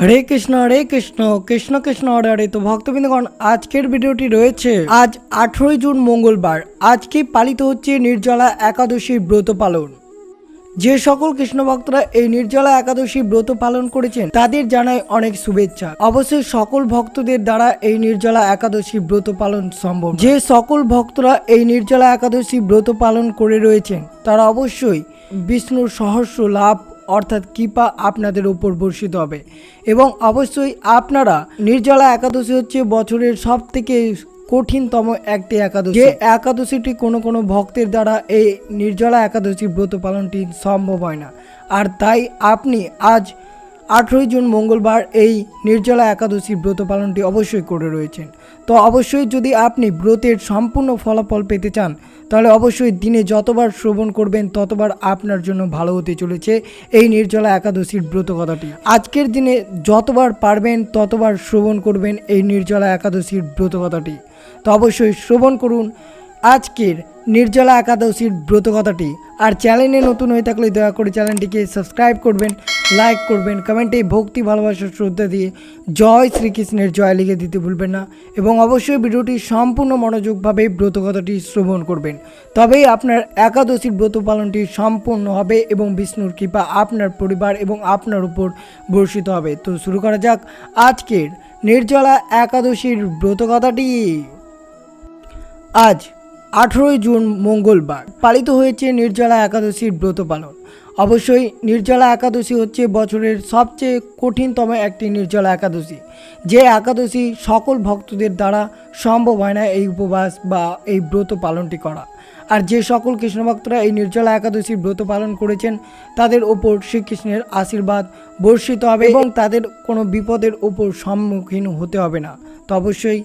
হরে কৃষ্ণ হরে কৃষ্ণ কৃষ্ণ কৃষ্ণ, হরে হরে। তো ভক্তবৃন্দগণ, আজকের ভিডিওটি রয়েছে আজ আঠেরোই জুন মঙ্গলবার। আজকে পালিত হচ্ছে নির্জলা একাদশী ব্রত পালন? যে সকল কৃষ্ণ ভক্তরা এই নির্জলা একাদশী ব্রত পালন করেছেন, তাদের জানাই অনেক শুভেচ্ছা। অবশ্যই সকল ভক্তদের দ্বারা এই নির্জলা একাদশী ব্রত পালন সম্ভব। যে সকল ভক্তরা এই নির্জলা একাদশী ব্রত পালন করে রয়েছেন, তারা অবশ্যই বিষ্ণুর সহস্র লাভ অর্থাৎ কৃপা আপনাদের উপর বর্ষিত হবে। এবং অবশ্যই আপনারা নির্জলা একাদশী হচ্ছে বছরের সব থেকে কঠিনতম একটি একাদশী। যে একাদশীটি কোনো কোনো ভক্তের দ্বারা এই নির্জলা একাদশী ব্রত পালনটি সম্ভব হয় না। আর তাই আপনি আজ আঠেরোই জুন মঙ্গলবার এই নির্জলা একাদশী ব্রত পালনটি অবশ্যই করে রয়েছেন। তো অবশ্যই যদি আপনি ব্রতের সম্পূর্ণ ফলাফল পেতে চান তাহলে অবশ্যই দিনে যতবার শ্রবণ করবেন, ততবার আপনার জন্য ভালো হতে চলেছে। এই নির্জলা একাদশীর ব্রত কথাটি। আজকের দিনে যতবার পারবেন, ততবার শ্রবণ করবেন এই নির্জলা একাদশীর ব্রত কথাটি। তো অবশ্যই শ্রবণ করুন। আজকের নির্জলা একাদশীর ব্রত কথাটি আর চ্যানেলে নতুন হয়ে থাকলে দয়া করে চ্যানেলটিকে সাবস্ক্রাইব করবেন, লাইক করবেন, কমেন্টে ভক্তি, ভালোবাসা, শ্রদ্ধা দিয়ে জয় শ্রীকৃষ্ণের জয় লিখে দিতে ভুলবেন না এবং অবশ্যই ভিডিওটি সম্পূর্ণ মনোযোগভাবে ব্রত কথাটি শ্রবণ করবেন। তবেই আপনার একাদশীর ব্রত পালনটি সম্পূর্ণ হবে এবং বিষ্ণুর কৃপা আপনার পরিবার এবং আপনার উপর বর্ষিত হবে। তো শুরু করা যাক আজকের নির্জলা একাদশীর ব্রত কথাটি আজ আঠেরোই জুন মঙ্গলবার পালিত হয়েছে নির্জলা একাদশীর ব্রত পালন। অবশ্যই নির্জলা একাদশী হচ্ছে বছরের সবচেয়ে কঠিনতম একটি নির্জলা একাদশী। যে একাদশী সকল ভক্তদের দ্বারা সম্ভব হয় না এই উপবাস বা এই ব্রত পালনটি করা। আর যে সকল কৃষ্ণ ভক্তরা এই নির্জলা একাদশীর ব্রত পালন করেছেন, তাদের ওপর শ্রীকৃষ্ণের আশীর্বাদ বর্ষিত হবে এবং তাদের কোনো বিপদের ওপর সম্মুখীন হতে হবে না। তো অবশ্যই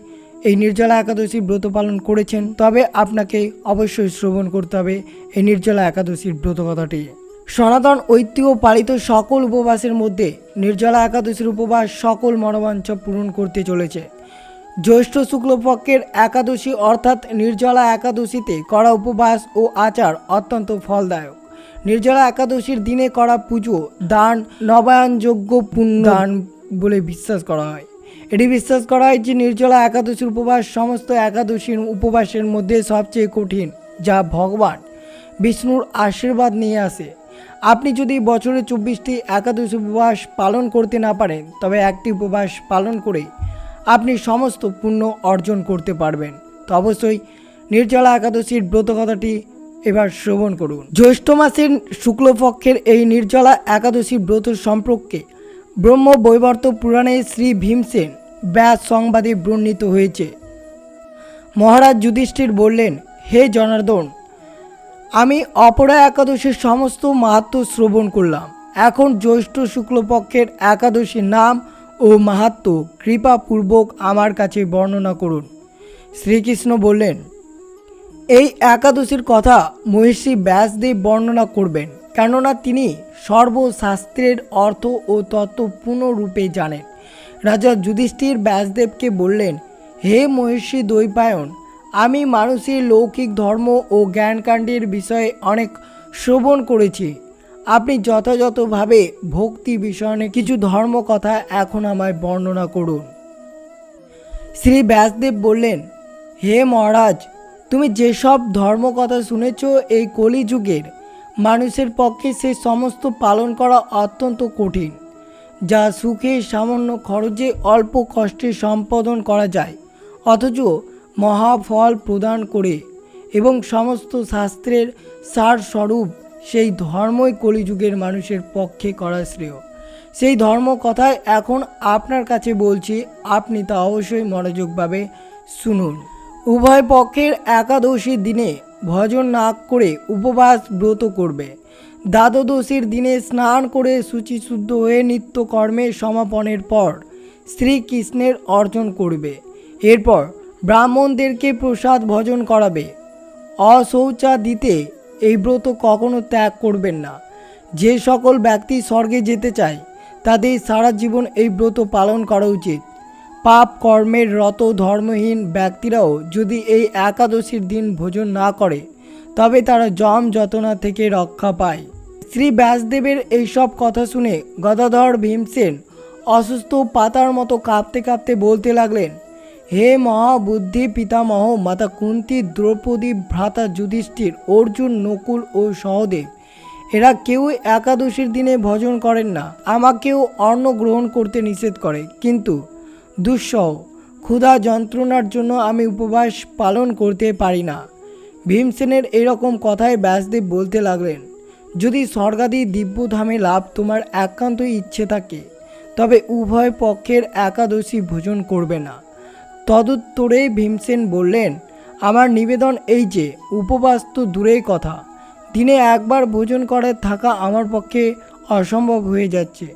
এই নির্জলা একাদশী ব্রত পালন করেছেন, তবে আপনাকে অবশ্যই শ্রবণ করতে হবে এই নির্জলা একাদশীর ব্রত কথাটি সনাতন ঐতিহ্য পালিত সকল উপবাসের মধ্যে নির্জলা একাদশীর উপবাস সকল মনোবাঞ্ছা পূরণ করতে চলেছে। জ্যৈষ্ঠ শুক্লপক্ষের একাদশী অর্থাৎ নির্জলা একাদশীতে করা উপবাস ও আচার অত্যন্ত ফলদায়ক। নির্জলা একাদশীর দিনে করা পুজো, দান, নবায়নযোগ্য পুণ্য দান বলে বিশ্বাস করা হয়। এটি বিশ্বাস করা হয় যে নির্জলা একাদশীর উপবাস সমস্ত একাদশীর উপবাসের মধ্যে সবচেয়ে কঠিন, যা ভগবান বিষ্ণুর আশীর্বাদ নিয়ে আসে। আপনি যদি বছরে চব্বিশটি একাদশী উপবাস পালন করতে না পারেন, তবে একটি উপবাস পালন করে আপনি সমস্ত পুণ্য অর্জন করতে পারবেন। তো অবশ্যই নির্জলা একাদশীর ব্রত কথাটি এবার শ্রবণ করুন। জ্যৈষ্ঠ মাসের শুক্লপক্ষের এই নির্জলা একাদশী ব্রত সম্পর্কে ব্রহ্ম বৈবর্ত পুরাণে শ্রী ভীমসেন ব্যাস সংবাদে বর্ণিত হয়েছে। মহারাজ যুধিষ্ঠির বললেন, হে জনার্দন, আমি অপরা একাদশীর সমস্ত মাহাত্ম শ্রবণ করলাম। এখন জ্যৈষ্ঠ শুক্লপক্ষের একাদশীর নাম ও মাহাত্ম কৃপাপূর্বক আমার কাছে বর্ণনা করুন। শ্রীকৃষ্ণ বললেন, এই একাদশীর কথা মহিষী ব্যাসদেব বর্ণনা করবেন, কেননা তিনি সর্বশাস্ত্রের অর্থ ও তত্ত্ব পূর্ণরূপে জানেন। রাজা যুধিষ্ঠির ব্যাসদেবকে বললেন, হে মহিষী দৈপায়ন আমি মানুষের লৌকিক ধর্ম ও জ্ঞানকাণ্ডের বিষয়ে অনেক শ্রবণ করেছি। আপনি যথাযথভাবে ভক্তি বিষয়ে কিছু ধর্ম কথা এখন আমায় বর্ণনা করুন। শ্রী ব্যাসদেব বললেন, হে মহারাজ, তুমি যেসব ধর্মকথা শুনেছ এই কলিযুগের, মানুষের পক্ষে সে সমস্ত পালন করা অত্যন্ত কঠিন। যা সুখে সামান্য খরচে অল্প কষ্টে সম্পাদন করা যায়। অথচ মহাফল প্রদান করে এবং সমস্ত শাস্ত্রের সারস্বরূপ সেই ধর্মই কলিযুগের মানুষের পক্ষে করা শ্রেয়। সেই ধর্ম কথায় এখন আপনার কাছে বলছি, আপনি তা অবশ্যই মনোযোগভাবে শুনুন। উভয় পক্ষের একাদশীর দিনে ভজন না করে উপবাস ব্রত করবে। দ্বাদশীর দিনে স্নান করে শুচিশুদ্ধ হয়ে নিত্যকর্মের সমাপনের পর শ্রীকৃষ্ণের অর্জন করবে। এরপর ব্রাহ্মণদেরকে প্রসাদ ভজন করাবে। অশৌচা দিতে এই ব্রত কখনো ত্যাগ করবেন না। যে সকল ব্যক্তি স্বর্গে যেতে চায়, তাদের সারা জীবন এই ব্রত পালন করা উচিত। পাপ কর্মের রত ধর্মহীন ব্যক্তিরাও যদি এই একাদশীর দিন ভোজন না করে তবে তারা জম যতনা থেকে রক্ষা পায়। শ্রী ব্যাসদেবের এইসব কথা শুনে গদাধর ভীমসেন অসুস্থ পাতার মতো কাঁপতে কাঁপতে বলতে লাগলেন, হে মহাবুদ্ধি পিতামহ, মাতা কুন্তি, দ্রৌপদী ভ্রাতা যুধিষ্ঠির, অর্জুন, নকুল ও সহদেব, এরা কেউ একাদশীর দিনে ভজন করেন না, আমাকেও অন্ন গ্রহণ করতে নিষেধ করে। কিন্তু দুঃসহ, ক্ষুধা যন্ত্রণার জন্য আমি উপবাস পালন করতে পারি না। ভীমসেনের এরকম কথায় ব্যাসদেব বলতে লাগলেন, যদি স্বর্গাদি দিব্যধামে লাভ তোমার একান্ত ইচ্ছে থাকে, তবে উভয় পক্ষের একাদশী ভোজন করবে না। তদুত্তরে ভীমসেন বললেন, আমার নিবেদন এই যে, উপবাস তো দূরেই কথা। দিনে একবার ভোজন করে থাকা আমার পক্ষে অসম্ভব হয়ে যাচ্ছে,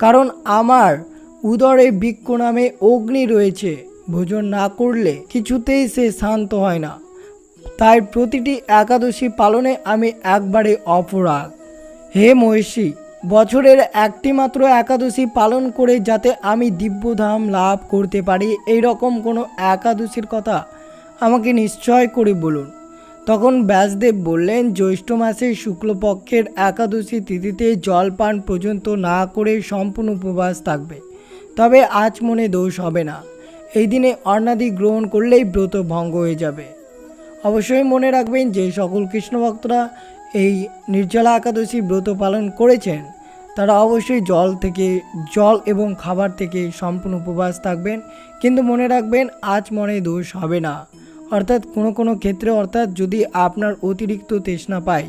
কারণ আমার উদরে বৃক্ষ নামে অগ্নি রয়েছে। ভোজন না করলে কিছুতেই সে শান্ত হয় না। তাই প্রতিটি একাদশী পালনে আমি একবারে অপরাগ। হে মহিষী, বছরের একটি মাত্র একাদশী পালন করে যাতে আমি দিব্যধাম লাভ করতে পারি এই রকম কোনো একাদশীর কথা আমাকে নিশ্চয় করে বলুন। তখন ব্যাসদেব বললেন, জ্যৈষ্ঠ মাসে শুক্লপক্ষের একাদশী তিথিতে জলপান পর্যন্ত না করে সম্পূর্ণ উপবাস থাকবে। তবে আজ মনে দোষ হবে না। এই দিনে অন্নাদি গ্রহণ করলেই ব্রত ভঙ্গ হয়ে যাবে। অবশ্যই মনে রাখবেন যে সকল কৃষ্ণ ভক্তরা এই নির্জলা একাদশী ব্রত পালন করেছেন। তারা অবশ্যই জল থেকে, জল এবং খাবার থেকে সম্পূর্ণ উপবাস থাকবেন। কিন্তু মনে রাখবেন, আজ মনে দোষ হবে না। অর্থাৎ কোনো কোনো ক্ষেত্রে, অর্থাৎ যদি আপনার অতিরিক্ত তৃষ্ণা পায়,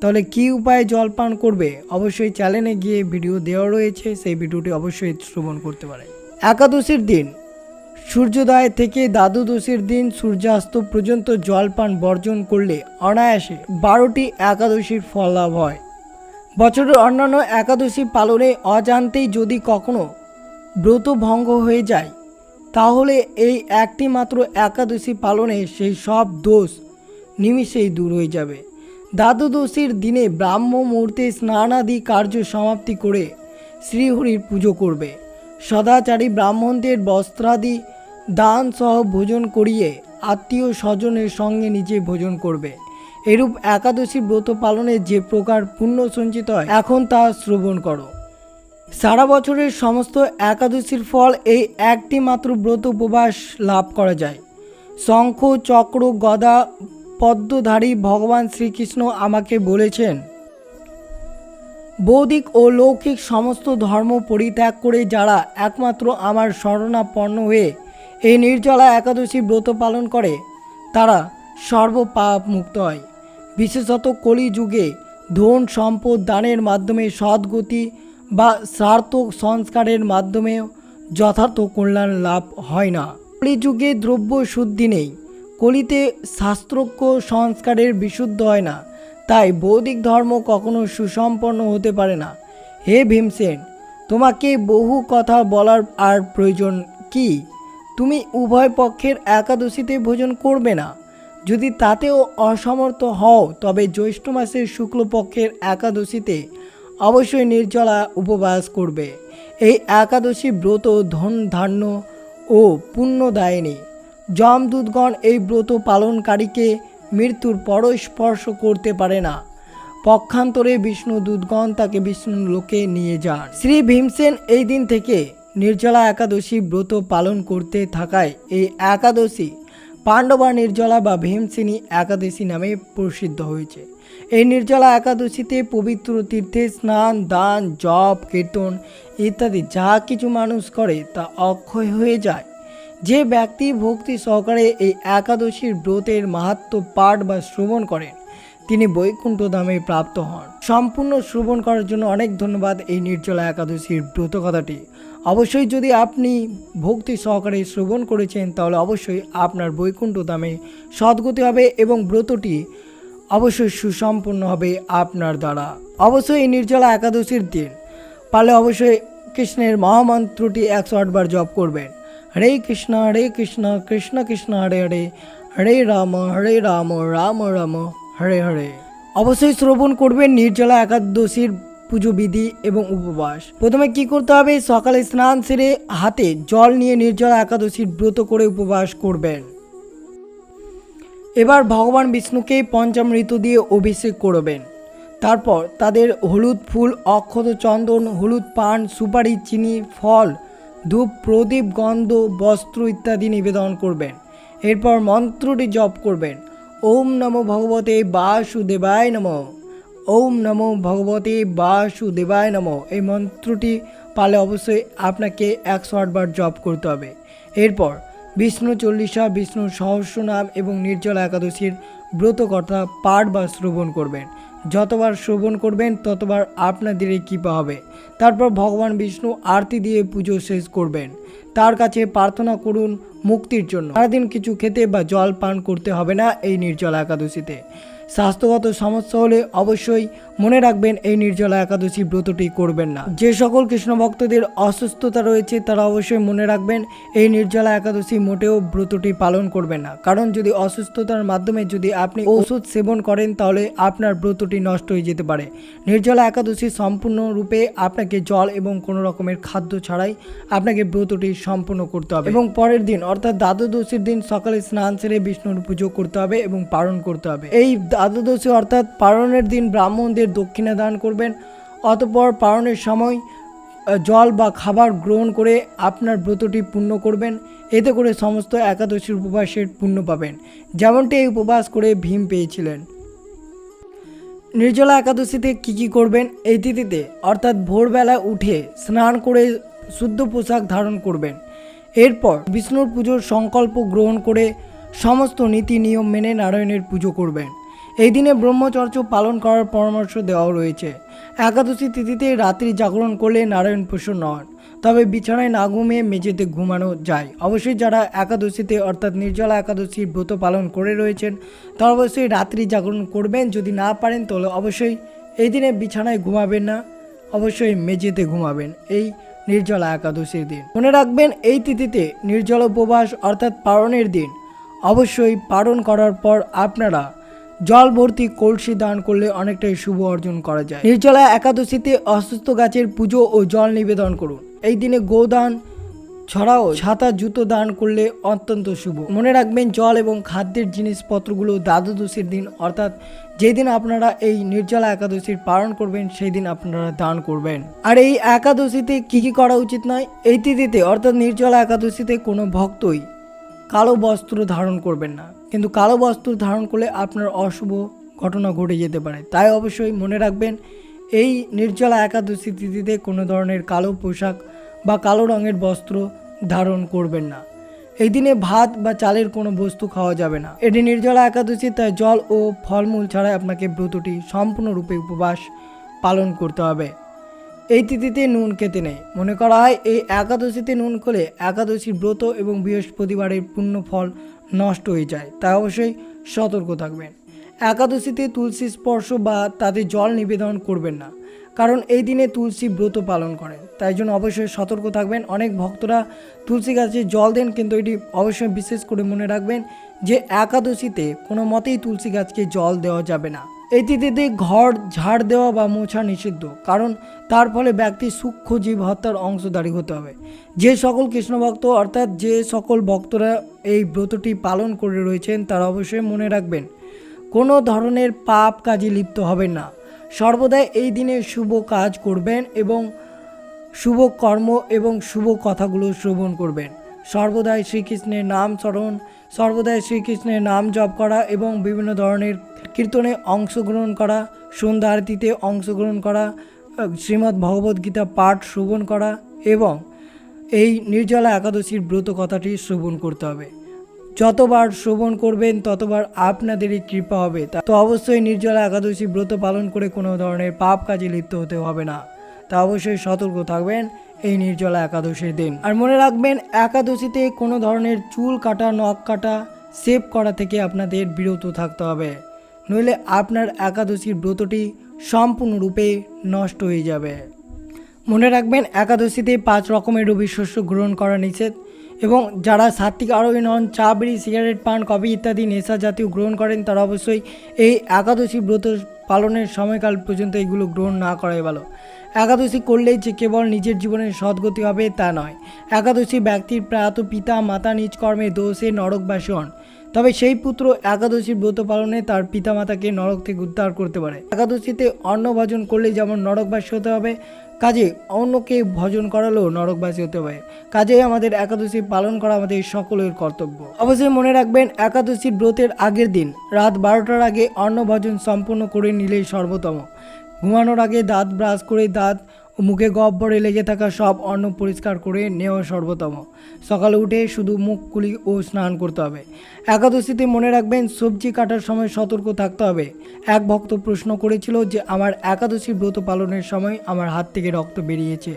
তাহলে কী উপায়ে জল পান করবে? অবশ্যই চ্যানেলে গিয়ে ভিডিও দেওয়া রয়েছে। সেই ভিডিওটি অবশ্যই শ্রবণ করতে পারে একাদশীর দিন সূর্যোদয় থেকে দ্বাদশীর দিন সূর্যাস্ত পর্যন্ত জলপান বর্জন করলে অনায়াসে বারোটি একাদশীর ফল লাভ হয়। বছরের অন্যান্য একাদশী পালনে অজান্তেই যদি কখনো ব্রত ভঙ্গ হয়ে যায়, তাহলে এই একটি মাত্র একাদশী পালনে সেই সব দোষ নিমিষেই দূর হয়ে যাবে। দ্বাদশীর দিনে ব্রাহ্ম মুহূর্তে স্নানাদি কার্য সমাপ্তি করে শ্রীহরির পুজো করবে। সদাচারী ব্রাহ্মণদের বস্ত্রাদি দান সহ ভোজন করিয়ে আত্মীয় স্বজনের সঙ্গে নিজে ভোজন করবে। এরূপ একাদশী ব্রত পালনে যে প্রকার পুণ্য সঞ্চিত হয়, এখন তা শ্রবণ করো। সারা বছরের সমস্ত একাদশীর ফল এই একটি মাত্র ব্রত উপবাস লাভ করা যায়। শঙ্খ, চক্র, গদা, পদ্মধারী ভগবান শ্রীকৃষ্ণ আমাকে বলেছেন, বৌদ্ধিক ও লৌকিক সমস্ত ধর্ম পরিত্যাগ করে যারা একমাত্র আমার শরণাপন্ন হয়ে এই নির্জলা একাদশী ব্রত পালন করে, তারা সর্বপাপ মুক্ত হয়। বিশেষত কলিযুগে ধন সম্পদ দানের মাধ্যমে সদ্গতি বা সার্থক সংস্কারের মাধ্যমেও যথার্থ কল্যাণ লাভ হয় না। কলিযুগে দ্রব্য শুদ্ধি নেই, কলিতে শাস্ত্রজ্ঞ সংস্কারের বিশুদ্ধ হয় না, তাই বৌদ্ধিক ধর্ম কখনো সুসম্পন্ন হতে পারে না। হে ভীমসেন, তোমাকে বহু কথা বলার আর প্রয়োজন কি? তুমি উভয় পক্ষের একাদশীতে ভোজন করবে না। যদি তাতেও অসমর্থ হও, তবে জ্যৈষ্ঠ মাসের শুক্লপক্ষের একাদশীতে অবশ্যই নির্জলা উপবাস করবে। এই একাদশী ব্রত ধন ধান্য ও পুণ্যদায়িনী। যমদূতগণ এই ব্রত পালনকারীকে মৃত্যুর পরস্পর্শ করতে পারে না। পক্ষান্তরে বিষ্ণু দূতগণ তাকে বিষ্ণু লোকে নিয়ে যান। শ্রী ভীমসেন এই দিন থেকে নির্জলা একাদশী ব্রত পালন করতে থাকায় এই একাদশী পাণ্ডবা নির্জলা বা ভীমসেনী একাদশী নামে প্রসিদ্ধ হয়েছে। এই নির্জলা একাদশীতে পবিত্র তীর্থে স্নান, দান, জপ, কীর্তন ইত্যাদি যা কিছু মানুষ করে তা অক্ষয় হয়ে যায়। যে ব্যক্তি ভক্তি সহকারে এই একাদশীর ব্রতের মাহাত্ম পাঠ বা শ্রবণ করেন, তিনি বৈকুণ্ঠ ধামে প্রাপ্ত হন। সম্পূর্ণ শ্রবণ করার জন্য অনেক ধন্যবাদ এই নির্জলা একাদশীর ব্রত কথাটি অবশ্যই যদি আপনি ভক্তি সহকারে শ্রবণ করেছেন, তাহলে অবশ্যই আপনার বৈকুণ্ঠ ধামে সদ্গতি হবে এবং ব্রতটি অবশ্যই সুসম্পন্ন হবে আপনার দ্বারা। অবশ্যই এই নির্জলা একাদশীর দিন পারলে অবশ্যই কৃষ্ণের মহামন্ত্রটি একশো আটবার জপ করবেন। হরে কৃষ্ণ হরে কৃষ্ণ কৃষ্ণ কৃষ্ণ, হরে হরে হরে রাম হরে রাম রাম রাম, হরে হরে। অবশ্যই শ্রবণ করবেন নির্জলা একাদশীর পুজো বিধি এবং উপবাস। প্রথমে কি করতে হবে? সকালে স্নান সেরে হাতে জল নিয়ে নির্জলা একাদশীর ব্রত করে উপবাস করবেন। এবার ভগবান বিষ্ণুকে পঞ্চামৃত দিয়ে অভিষেক করবেন। তারপর তাদের হলুদ ফুল, অক্ষত চন্দন, হলুদ পান, সুপারি, চিনি, ফল, ধূপ, প্রদীপ, গন্ধ, বস্ত্র ইত্যাদি নিবেদন করবেন। এরপর মন্ত্রটি জপ করবেন। ওম নমো ভগবতে বাসুদেবায় নমঃ। ওম নমো ভগবতে বাসুদেবায় নমঃ। এই মন্ত্রটি পালে অবশ্যই আপনাকে একশো আটবার জপ করতে হবে। এরপর বিষ্ণু চল্লিশা, বিষ্ণু সহস্র নাম এবং নির্জলা একাদশীর ব্রত কথা পাঠ বা শ্রবণ করবেন। যতবার শ্রবণ করবেন, ততবার আপনাদের কৃপা হবে। তারপর ভগবান বিষ্ণু আরতি দিয়ে পুজো শেষ করবেন। তার কাছে প্রার্থনা করুন মুক্তির জন্য। সারাদিন কিছু খেতে বা জল পান করতে হবে না এই নির্জলা একাদশীতে। স্বাস্থ্যগত সমস্যা হলে অবশ্যই মনে রাখবেন এই নির্জলা একাদশী ব্রতটি করবেন না। যে সকল কৃষ্ণ ভক্তদের অসুস্থতা রয়েছে তারা অবশ্যই মনে রাখবেন এই নির্জলা একাদশী মোটেও ব্রতটি পালন করবেন না। কারণ যদি অসুস্থতার মাধ্যমে যদি আপনি ওষুধ সেবন করেন তাহলে আপনার ব্রতটি নষ্ট হয়ে যেতে পারে। নির্জলা একাদশী সম্পূর্ণরূপে আপনাকে জল এবং কোনো রকমের খাদ্য ছাড়াই আপনাকে ব্রতটি সম্পূর্ণ করতে হবে। এবং পরের দিন অর্থাৎ দ্বাদশীর দিন সকালে স্নান সেরে বিষ্ণুর পুজো করতে হবে এবং পালন করতে হবে। এই দ্বাদশী অর্থাৎ পালনের দিন ব্রাহ্মণদের দক্ষিণা দান করবেন। অতপর পারণের সময় জল বা খাবার গ্রহণ করে আপনার ব্রতটি পূর্ণ করবেন। এতে করে সমস্ত একাদশীর উপবাসের পূর্ণ পাবেন। যেমনটি এই উপবাস করে ভীম পেয়েছিলেন। নির্জলা একাদশীতে কি কি করবেন এই তিথিতে? অর্থাৎ ভোরবেলা উঠে স্নান করে শুদ্ধ পোশাক ধারণ করবেন। এরপর বিষ্ণুর পুজোর সংকল্প গ্রহণ করে সমস্ত নীতি নিয়ম মেনে নারায়ণের পুজো করবেন। এই দিনে ব্রহ্মচর্য পালন করার পরামর্শ দেওয়াও রয়েছে। একাদশী তিথিতে রাত্রি জাগরণ করলে নারায়ণ প্রসন্ন হন, তবে বিছানায় না ঘুমিয়ে মেঝেতে ঘুমানো যায়। অবশ্যই যারা একাদশীতে অর্থাৎ নির্জলা একাদশীর ব্রত পালন করে রয়েছেন, তারা অবশ্যই রাত্রি জাগরণ করবেন। যদি না পারেন, তাহলে অবশ্যই এই দিনে বিছানায় ঘুমাবেন না, অবশ্যই মেঝেতে ঘুমাবেন। এই নির্জলা একাদশীর দিন। মনে রাখবেন, এই তিথিতে নির্জল উপবাস অর্থাৎ পারণের দিন। অবশ্যই পালন করার পর আপনারা জল ভর্তি কলসি দান করলে অনেকটাই শুভ অর্জন করা যায়। নির্জলা একাদশীতে অসুস্থ গাছের পুজো ও জল নিবেদন করুন। এই দিনে গোদান ছাড়াও ছাতা, জুতো দান করলে অত্যন্ত শুভ। মনে রাখবেন, জল এবং খাদ্যের জিনিসপত্রগুলো দ্বাদশীর দিন, অর্থাৎ যেদিন আপনারা এই নির্জলা একাদশীর পালন করবেন সেই দিন আপনারা দান করবেন। আর এই একাদশীতে কি কি করা উচিত নয়? এই তিথিতে, অর্থাৎ নির্জলা একাদশীতে কোনো ভক্তই কালো বস্ত্র ধারণ করবেন না। কিন্তু কালো বস্ত্র ধারণ করলে আপনার অশুভ ঘটনা ঘটে যেতে পারে। তাই অবশ্যই মনে রাখবেন, এই নির্জলা একাদশী তিথিতে কোনো ধরনের কালো পোশাক বা কালো রঙের বস্ত্র ধারণ করবেন না। এই দিনে ভাত বা চালের কোনো বস্তু খাওয়া যাবে না। এটি নির্জলা একাদশী, তাই জল ও ফলমূল ছাড়াই আপনাকে ব্রতটি সম্পূর্ণরূপে উপবাস পালন করতে হবে। এই তিথিতে নুন খেতে নেই। মনে করা হয়, এই একাদশীতে নুন খেলে একাদশীর ব্রত এবং বৃহস্পতিবারের পুণ্য ফল নষ্ট হয়ে যায়, তা অবশ্যই সতর্ক থাকবেন। একাদশীতে তুলসী স্পর্শ বা তাতে জল নিবেদন করবেন না, কারণ এই দিনে তুলসী ব্রত পালন করেন। তাই জন্য অবশ্যই সতর্ক থাকবেন। অনেক ভক্তরা তুলসী গাছে জল দেন, কিন্তু এটি অবশ্যই বিশেষ করে মনে রাখবেন যে একাদশীতে কোনো মতেই তুলসী গাছকে জল দেওয়া যাবে না। এই তিথিতে ঘর ঝাড় দেওয়া বা মোছা নিষিদ্ধ। কারণ তার ফলে ব্যক্তি সূক্ষ্ম জীব হত্যার অংশধারী হতে হবে। যে সকল কৃষ্ণ ভক্ত অর্থাৎ যে সকল ভক্তরা এই ব্রতটি পালন করে রয়েছেন, তারা অবশ্যই মনে রাখবেন, কোনো ধরনের পাপ কাজে লিপ্ত হবেন না। সর্বদাই এই দিনে শুভ কাজ করবেন এবং শুভ কর্ম এবং শুভ কথাগুলো শ্রবণ করবেন। সর্বদাই শ্রীকৃষ্ণের নাম স্মরণ, সর্বদাই শ্রীকৃষ্ণের নাম জপ করা এবং বিভিন্ন ধরনের কীর্তনে অংশগ্রহণ করা, সন্ধ্যা আরতিতে অংশগ্রহণ করা শ্রীমদ্ ভগবদ্গীতা পাঠ শ্রবণ করা এবং এই নির্জলা একাদশীর ব্রত কথাটি শ্রবণ করতে হবে। যতবার শ্রবণ করবেন, ততবার আপনাদেরই কৃপা হবে। তা- তো অবশ্যই নির্জলা একাদশী ব্রত পালন করে কোনো ধরনের পাপ কাজে লিপ্ত হতে হবে না। তা অবশ্যই সতর্ক থাকবেন। এই নির্জলা একাদশীর দিন। আর মনে রাখবেন, একাদশীতে কোনো ধরনের চুল কাটা, নখ কাটা সেভ করা থেকে আপনাদের বিরত থাকতে হবে। নইলে আপনার একাদশীর ব্রতটি সম্পূর্ণরূপে নষ্ট হয়ে যাবে। মনে রাখবেন, একাদশীতে পাঁচ রকমের রবি শস্য গ্রহণ করা নিষেধ এবং যারা সাত্বিক আরোহী নন, চা, বিড়ি, সিগারেট পান, কফি ইত্যাদি নেশা জাতীয় গ্রহণ করেন, তারা অবশ্যই এই একাদশী ব্রত পালনের সময়কাল পর্যন্ত এগুলো গ্রহণ না করাই ভালো। একাদশী করলেই যে কেবল নিজের জীবনের সদ্গতি হবে তা নয়। একাদশী ব্যক্তির প্রাত পিতা, মাতা নিজ কর্মে দোষে নরকবাসী হন। তবে সেই পুত্র একাদশীর ব্রত পালনে তার পিতামাতাকে নরক থেকে উদ্ধার করতে পারে। একাদশীতে অন্ন ভজন করলে যেমন নরকবাসী হতে হবে, কাজে অন্যকে ভজন করালেও নরকবাসী হতে হবে। কাজে আমাদের একাদশী পালন করা আমাদের সকলের কর্তব্য। অবশ্যই মনে রাখবেন, একাদশীর ব্রতের আগের দিন রাত বারোটার আগে অন্ন ভজন সম্পূর্ণ করে নিলেই সর্বোত্তম। ঘুমানোর আগে দাঁত ব্রাশ করে দাঁত ও মুখে গহ্বরে লেগে থাকা সব অন্ন পরিষ্কার করে নেওয়া সর্বোত্তম। সকালে উঠে শুধু মুখ কুলি ও স্নান করতে হবে। একাদশীতে মনে রাখবেন, সবজি কাটার সময় সতর্ক থাকতে হবে। এক ভক্ত প্রশ্ন করেছিল যে, আমার একাদশী ব্রত পালনের সময় আমার হাত থেকে রক্ত বেরিয়েছে।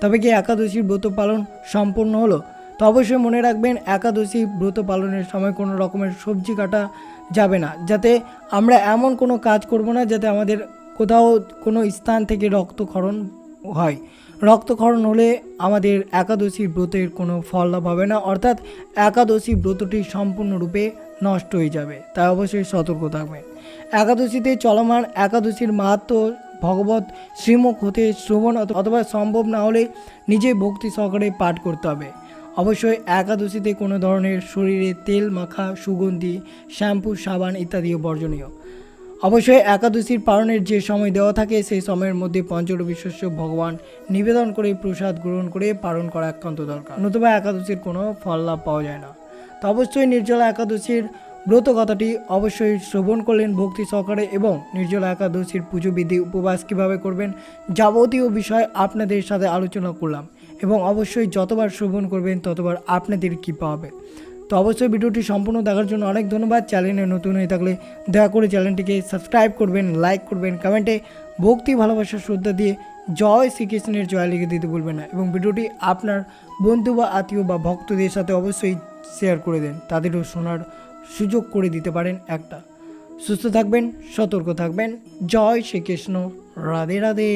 তবে কি একাদশীর ব্রত পালন সম্পূর্ণ হলো? তো অবশ্যই মনে রাখবেন, একাদশী ব্রত পালনের সময় কোনো রকমের সবজি কাটা যাবে না। যাতে আমরা এমন কোনো কাজ করব না যাতে আমাদের কোথাও কোনো স্থান থেকে রক্তক্ষরণ হয়। রক্তক্ষরণ হলে আমাদের একাদশী ব্রতের কোনো ফল লাভ হবে না, অর্থাৎ একাদশী ব্রতটি সম্পূর্ণরূপে নষ্ট হয়ে যাবে, তাই অবশ্যই সতর্ক থাকবেন। একাদশীতে চলমান একাদশীর মাহাত্ম ভগবত শ্রীমুখ হতে শ্রবণ অথবা সম্ভব না হলে নিজে ভক্তি সহকারে পাঠ করতে হবে। অবশ্যই একাদশীতে কোনো ধরনের শরীরে তেল মাখা, সুগন্ধি, শ্যাম্পু, সাবান ইত্যাদিও বর্জনীয়। অবশ্যই একাদশীর পালনের যে সময় দেওয়া থাকে, সেই সময়ের মধ্যে পঞ্চরবি শস্য ভগবান নিবেদন করে প্রসাদ গ্রহণ করে পালন করা একান্ত দরকার। নতুবা একাদশীর কোনো ফল লাভ পাওয়া যায় না। তো অবশ্যই নির্জলা একাদশীর ব্রত কথাটি অবশ্যই শ্রবণ করলেন ভক্তি সহকারে এবং নির্জলা একাদশীর পুজো বিধি উপবাস কীভাবে করবেন, যাবতীয় বিষয় আপনাদের সাথে আলোচনা করলাম এবং অবশ্যই যতবার শ্রবণ করবেন, ততবার আপনাদের কী পাবে তো অবশ্যই ভিডিওটি সম্পূর্ণ দেখার জন্য অনেক ধন্যবাদ। চ্যানেলে নতুন হয়ে থাকলে দয়া করে চ্যানেলটিকে সাবস্ক্রাইব করবেন, লাইক করবেন, কমেন্টে ভক্তি, ভালোবাসা, শ্রদ্ধা দিয়ে জয় শ্রীকৃষ্ণের জয় লিখে দিতে ভুলবেন না এবং ভিডিওটি আপনার বন্ধু বা আত্মীয় বা ভক্তদের সাথে অবশ্যই শেয়ার করে দেন। তাদেরও শোনার সুযোগ করে দিতে পারেন একটা। সুস্থ থাকবেন, সতর্ক থাকবেন। জয় শ্রীকৃষ্ণ। রাধে রাধে।